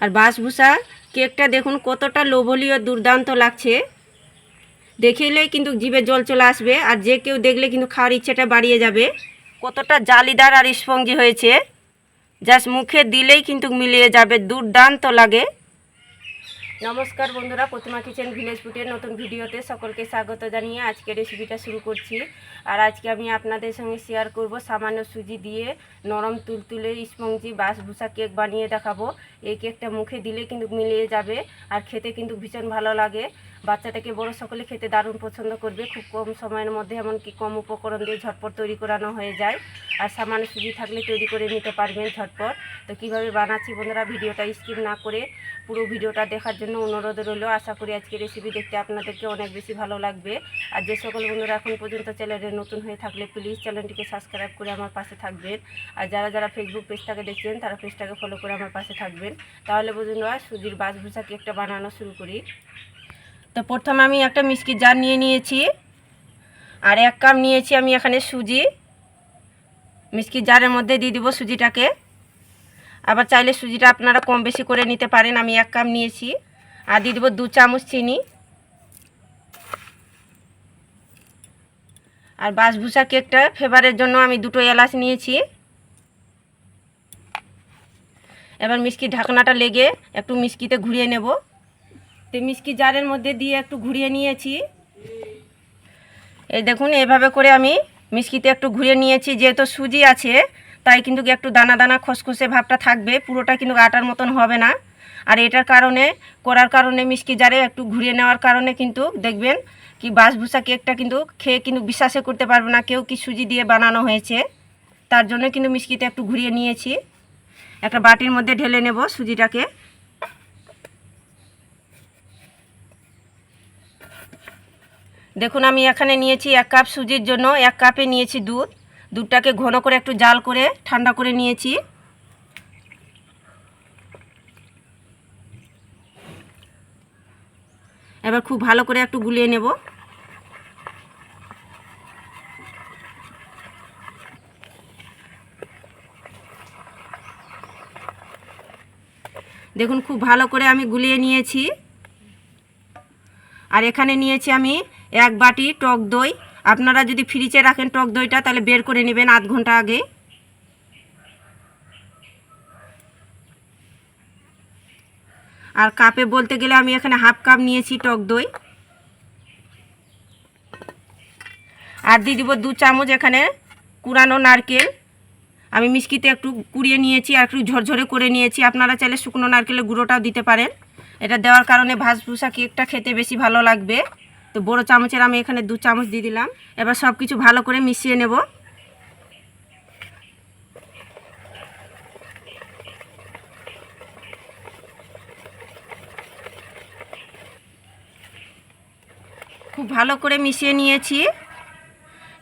আর বাসভূষা কেকটা দেখুন কতটা লোভনীয়, দুর্দান্ত লাগছে। দেখলেই কিন্তু জিভে জল চলে আসবে আর যে কেউ দেখলে কিন্তু খাওয়ার ইচ্ছেটা বাড়িয়ে যাবে। কতটা জালিদার আর স্পঞ্জি হয়েছে। জাস্ট মুখে দিলেই কিন্তু মিলিয়ে যাবে, দুর্দান্ত লাগে। নমস্কার বন্ধুরা, প্রতিমা কিচেন ভিলেজ ফুটের নতুন ভিডিওতে সকলকে স্বাগত জানিয়ে আজকে রেসিপিটা শুরু করছি। আর আজকে আমি আপনাদের সঙ্গে শেয়ার করব সামান্য সুজি দিয়ে নরম তুলতুলে স্পঞ্জি বাসভূষা কেক বানিয়ে দেখাবো। এই কেকটা মুখে দিলে কিন্তু মিলিয়ে যাবে। আর খেতে কিন্তু ভীষণ ভালো লাগে। বাচ্চা থেকে বড় সকলে খেতে দারুণ পছন্দ করবে। খুব কম সময়ের মধ্যে, এমনকি কম উপকরণ দিয়ে ঝটপট তৈরি করানো হয়ে যায়। আর সামান্য সুজি থাকলে তৈরি করে নিতে পারবেন ঝটপট। তো কীভাবে বানাচ্ছি বন্ধুরা, ভিডিওটা স্কিপ না করে পুরো ভিডিওটা দেখার জন্য অনুরোধ রইল। আশা করি আজকে রেসিপি দেখতে আপনাদেরকে অনেক বেশি ভালো লাগবে। আর যে সকল বন্ধুরা এখন পর্যন্ত চ্যানেলে নতুন হয়ে থাকলে প্লিজ চ্যানেলটিকে সাবস্ক্রাইব করে আমার পাশে থাকবেন। আর যারা যারা ফেসবুক পেজটাকে দেখছেন, তারা পেজটাকে ফলো করে আমার পাশে থাকবেন। তাহলে বন্ধুরা সুজির বাসভূষা কেকটা বানানো শুরু করি। তো প্রথম আমি একটা মিষ্টি জার নিয়ে নিয়েছি, আর এক কাপ নিয়েছি আমি এখানে সুজি। মিষ্টি জারের মধ্যে দিয়ে দিব সুজিটাকে। আবার চাইলে সুজিটা আপনারা কম বেশি করে নিতে পারেন, আমি এক কাপ নিয়েছি। আর দিয়ে দেবো দু চামচ চিনি। আর বাসভূষা কেকটা ফেভারের জন্য আমি দুটো এলাচ নিয়েছি। এবার মিষ্টি ঢাকনাটা লেগে একটু মিষ্টিতে ঘুরিয়ে নেব। তো মিষ্টি জারের মধ্যে দিয়ে একটু ঘুরিয়ে নিয়েছি। এই দেখুন, এভাবে করে আমি মিষ্টিতে একটু ঘুরিয়ে নিয়েছি। যেহেতু সুজি আছে, তাই কিন্তু একটু দানা দানা খসখসে ভাবটা থাকবে। পুরোটা কিন্তু আটার মতন হবে না। আর এটার কারণে, করার কারণে মিষ্টি জারে একটু ঘুরিয়ে নেওয়ার কারণে কিন্তু দেখবেন কি বাসভূষা কেকটা কিন্তু খেয়ে কিন্তু বিশ্বাসে করতে পারবে না কেউ কি সুজি দিয়ে বানানো হয়েছে। তার জন্য কিন্তু মিষ্টিতে একটু ঘুরিয়ে নিয়েছি। একটা বাটির মধ্যে ঢেলে নেব সুজিটাকে। দেখুন, আমি এখানে নিয়েছি এক কাপ সুজির জন্য, এক কাপে নিয়েছি দুধ। দুধটাকে ঘন করে একটু জাল করে ঠান্ডা করে নিয়েছি। এবার খুব ভালো করে একটু গুলিয়ে নেব। দেখুন, খুব ভালো করে আমি গুলিয়ে নিয়েছি। আর এখানে নিয়েছি আমি এক বাটি টক দই। আপনারা যদি ফ্রিজে রাখেন টক দইটা, তাহলে বের করে নেবেন আধ ঘণ্টা আগে। আর কাপে বলতে গেলে আমি এখানে হাফ কাপ নিয়েছি টক দই। আর দিয়ে দিব দু চামচ এখানে কুড়ানো নারকেল। আমি মিষ্টিতে একটু কুড়িয়ে নিয়েছি আর একটু ঝরঝরে করে নিয়েছি। আপনারা চাইলে শুকনো নারকেলের গুঁড়োটাও দিতে পারেন। এটা দেওয়ার কারণে ভাজভুষা কেকটা খেতে বেশি ভালো লাগবে। তো বড় চামচের আমি এখানে দু চামচ দিয়ে দিলাম। এবার সব কিছু ভালো করে মিশিয়ে নেব। খুব ভালো করে মিশিয়ে নিয়েছি।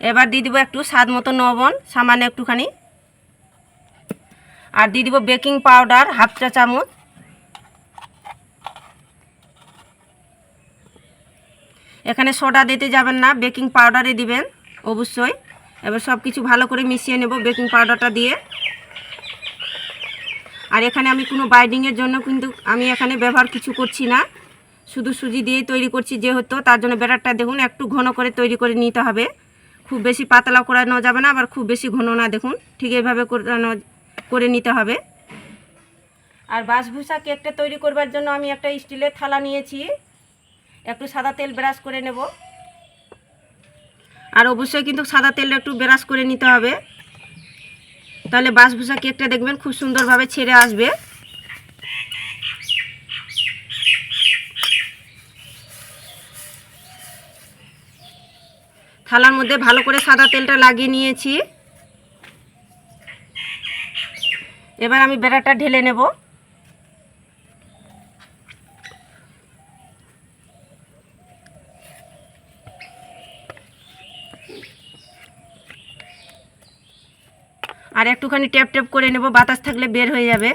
এবার দিয়ে দেবো একটু স্বাদ মতো লবণ, সামান্য একটুখানি। আর দিয়ে দিব বেকিং পাউডার হাফ চা চামচ। এখানে সোডা দিতে যাবেন না, বেকিং পাউডারে দিবেন, অবশ্যই। এবার সব কিছু ভালো করে মিশিয়ে নেব বেকিং পাউডারটা দিয়ে। আর এখানে আমি কোনো বাইডিংয়ের জন্য কিন্তু আমি এখানে ব্যবহার কিছু করছি না। শুধু সুজি দিয়েই তৈরি করছি যেহেতু, তার জন্য ব্যাটারটা দেখুন, একটু ঘন করে তৈরি করে নিতে হবে। খুব বেশি পাতলা করানো যাবে না, আবার খুব বেশি ঘন না, দেখুন। ঠিক এইভাবে করানো করে নিতে হবে। আর বাসভূষা কেকটা তৈরি করবার জন্য আমি একটা স্টিলের থালা নিয়েছি। একটু সাদা তেল ব্রাশ করে নেব। আর অবশ্যই কিন্তু সাদা তেলটা একটু ব্রাশ করে নিতে হবে। তাহলে বাসভূষা কেকটা দেখবেন খুব সুন্দরভাবে ছেড়ে আসবে। থালার মধ্যে ভালো করে সাদা তেলটা লাগিয়ে নিয়েছি। এবার আমি বেড়াটা ঢেলে নেব। আর একটুখানি ট্যাপ ট্যাপ করে নেব, বাতাস থাকলে বের হয়ে যাবে।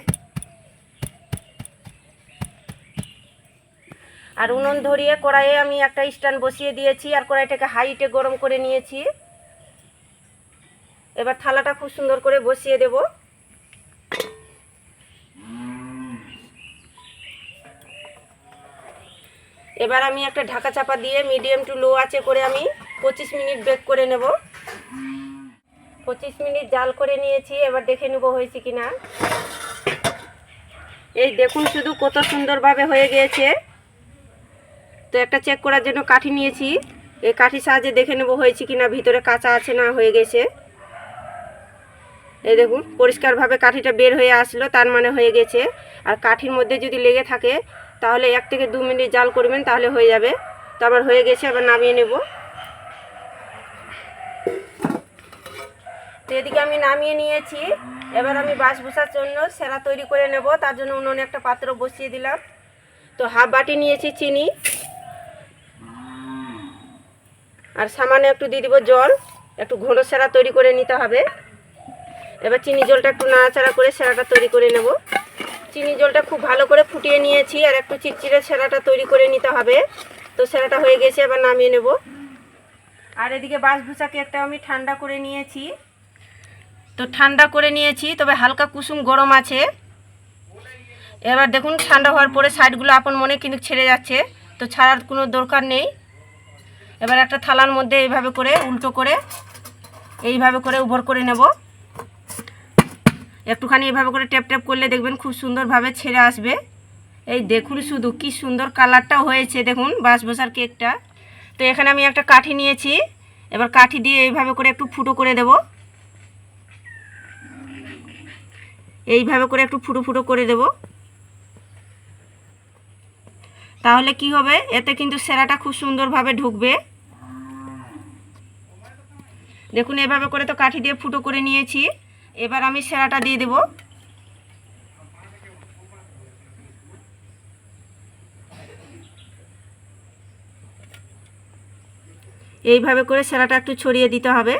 আর উনুন ধরিয়ে কড়াইয়ে আমি একটা স্ট্যান্ড বসিয়ে দিয়েছি আর কড়াইটাকে হাইটে গরম করে নিয়েছি। এবার থালাটা খুব সুন্দর করে বসিয়ে দেব। এবার আমি একটা ঢাকা চাপা দিয়ে মিডিয়াম টু লো আছে করে আমি পঁচিশ মিনিট বেক করে নেব। পঁচিশ মিনিট জাল করে নিয়েছি, এবার দেখে নেব হয়েছে কি না এই দেখুন শুধু কত সুন্দরভাবে হয়ে গিয়েছে। তো একটা চেক করার জন্য কাঠি নিয়েছি। এই কাঠির সাহায্যে দেখে নেব হয়েছে কি না ভিতরে কাঁচা আছে না, হয়ে গেছে। এই দেখুন, পরিষ্কারভাবে কাঠিটা বের হয়ে আসলো, তার মানে হয়ে গেছে। আর কাঠির মধ্যে যদি লেগে থাকে তাহলে এক থেকে দু মিনিট জাল করবেন, তাহলে হয়ে যাবে। তো আবার হয়ে গেছে, আবার নামিয়ে নেব। তো এদিকে আমি নামিয়ে নিয়েছি। এবার আমি বাঁশ ভুষার জন্য সেরা তৈরি করে নেব, তার জন্য উনুনে একটা পাত্র বসিয়ে দিলাম। তো হাফ বাটি নিয়েছি চিনি। আর সামান্য একটু দিয়ে দিব জল, একটু ঘন সেরা তৈরি করে নিতে হবে। এবার চিনি জলটা একটু নাড়াচাড়া করে সেরাটা তৈরি করে নেব। চিনি জলটা খুব ভালো করে ফুটিয়ে নিয়েছি আর একটু চিটচিড়ে সেরাটা তৈরি করে নিতে হবে। তো সেরাটা হয়ে গেছে, এবার নামিয়ে নেব। আর এদিকে বাঁশভুষাকে একটা আমি ঠান্ডা করে নিয়েছি। তো ঠান্ডা করে নিয়েছি, তবে হালকা কুসুম গরম আছে। এবার দেখুন, ঠান্ডা হওয়ার পরে সাইডগুলো আপন মনে কিন্তু ছেড়ে যাচ্ছে, তো ছাড়ার কোনো দরকার নেই। এবার একটা থালার মধ্যে এইভাবে করে, উল্টো করে, এইভাবে করে উভর করে নেব। একটুখানি এভাবে করে ট্যাপ ট্যাপ করলে দেখবেন খুব সুন্দরভাবে ছেড়ে আসবে। এই দেখুন শুধু কি সুন্দর কালারটা হয়েছে, দেখুন বাস বসার কেকটা। তো এখানে আমি একটা কাঠি নিয়েছি, এবার কাঠি দিয়ে এইভাবে করে একটু ফুটো করে দেব। এইভাবে করে একটু ফুটো ফুটো করে দেব। তাহলে কি হবে, এতে কিন্তু সেরাটা খুব সুন্দরভাবে ঢুকবে। দেখুন এভাবে করে তো কাঠি দিয়ে ফুটো করে নিয়েছি। এবার আমি সেরাটা দিয়ে দেব। এইভাবে করে সেরাটা একটু ছড়িয়ে দিতে হবে।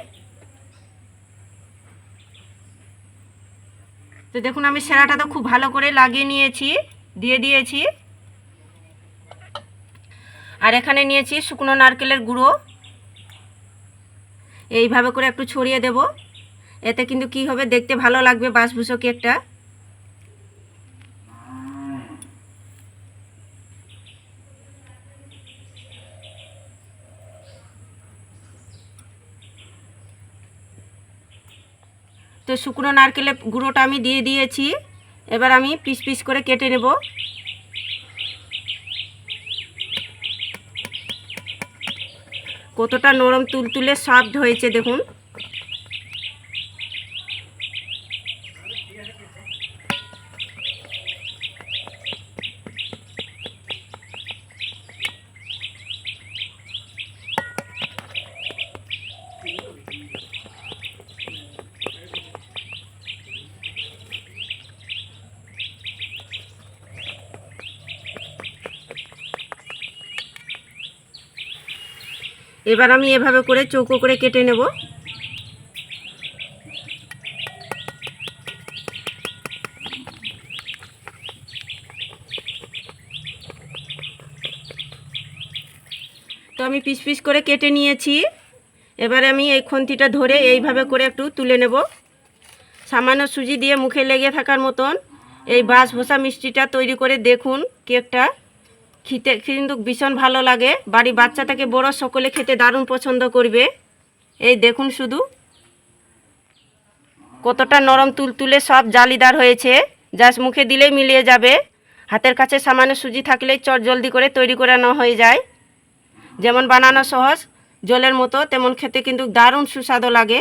তো দেখুন, আমি সেরাটা তো খুব ভালো করে লাগিয়ে নিয়েছি, দিয়ে দিয়েছি। আর এখানে নিয়েছি শুকনো নারকেলের গুঁড়ো। এইভাবে করে একটু ছড়িয়ে দেব। এতে কিন্তু কি হবে? দেখতে ভালো লাগবে বাঁশভুষো কেকটা তো শুকনো নারকেলের গুঁড়োটা আমি দিয়ে দিয়েছি। এবার আমি পিস পিস করে কেটে নেব। কতটা নরম তুলতুলে সফট হয়েছে দেখুন। এবার আমি এভাবে করে চৌকো করে কেটে নেব। তো আমি পিস পিস করে কেটে নিয়েছি। এবারে আমি এই খন্তিটা ধরে এইভাবে করে একটু তুলে নেব। সামান্য সুজি দিয়ে মুখে লেগে থাকার মতন এই বাঁশ ভোসা মিষ্টিটা তৈরি করে দেখুন কেকটা। খেতে কিন্তু ভীষণ ভালো লাগে। বাড়ি বাচ্চা থেকে বড় সকলে খেতে দারুণ পছন্দ করবে। এই দেখুন শুধু। কতটা নরম তুলতুলে সব জালিদার হয়েছে। জাস্ট মুখে দিলেই মিলিয়ে যাবে। হাতের কাছে সামান্য সুজি থাকলেই চট জলদি করে তৈরি করানো হয়ে যায়। যেমন বানানো সহজ, জলের মতো, তেমন খেতে কিন্তু দারুণ সুস্বাদু লাগে।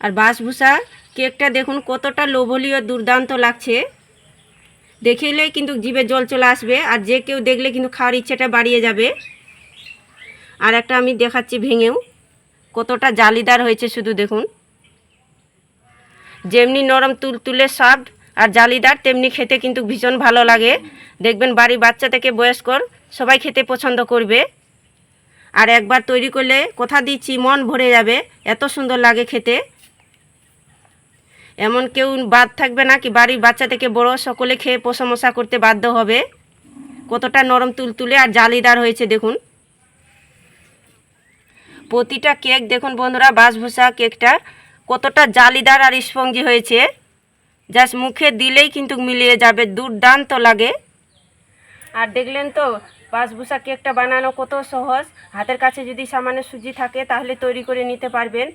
আর বাঁশভূষা কেকটা দেখুন কতটা লোভনীয়, দুর্দান্ত লাগছে। দেখলেই কিন্তু জিভে জল চলে আসবে আর যে কেউ দেখলে কিন্তু খাওয়ার ইচ্ছেটা বাড়িয়ে যাবে। আর একটা আমি দেখাচ্ছি ভেঙেও, কতটা জালিদার হয়েছে শুধু দেখুন। যেমনি নরম তুল তুলে সফট আর জালিদার, তেমনি খেতে কিন্তু ভীষণ ভালো লাগে। দেখবেন বাড়ি বাচ্চা থেকে বয়স্কর, সবাই খেতে পছন্দ করবে। আর একবার তৈরি করলে, কথা দিচ্ছি, মন ভরে যাবে, এত সুন্দর লাগে খেতে। এমন কেউ বাদ থাকবে না কি বাড়ির বাচ্চা থেকে বড় সকলে খেয়ে প্রশংসা করতে বাধ্য হবে? কতটা নরম তুলতুলে আর জালিদার হয়েছে দেখুন। প্রতিটা কেক দেখুন বন্ধুরা বাঁশভূষা কেকটা কতটা জালিদার আর স্পঞ্জি হয়েছে। জাস্ট মুখে দিলেই কিন্তু মিলিয়ে যাবে, দুর্দান্ত লাগে। আর দেখলেন তো বাসবুসা কেকটা বানানো কত সহজ? হাতের কাছে যদি সামান্য সুজি থাকে, তাহলে তৈরি করে নিতে পারবেন।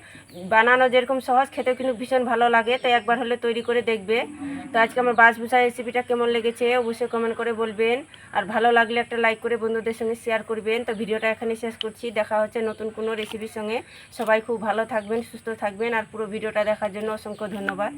বানানো যেরকম সহজ, খেতেও কিন্তু ভীষণ ভালো লাগে, তাই একবার হলে তৈরি করে দেখবে। তো আজকে আমার বাসবুসা রেসিপিটা কেমন লেগেছে, অবশ্যই কমেন্ট করে বলবেন। আর ভালো লাগলে একটা লাইক করে বন্ধুদের সঙ্গে শেয়ার করবেন। তো ভিডিওটা এখানে শেষ করছি, দেখা হচ্ছে নতুন কোনো রেসিপির সঙ্গে। সবাই খুব ভালো থাকবেন, সুস্থ থাকবেন, আর পুরো ভিডিওটা দেখার জন্য অসংখ্য ধন্যবাদ।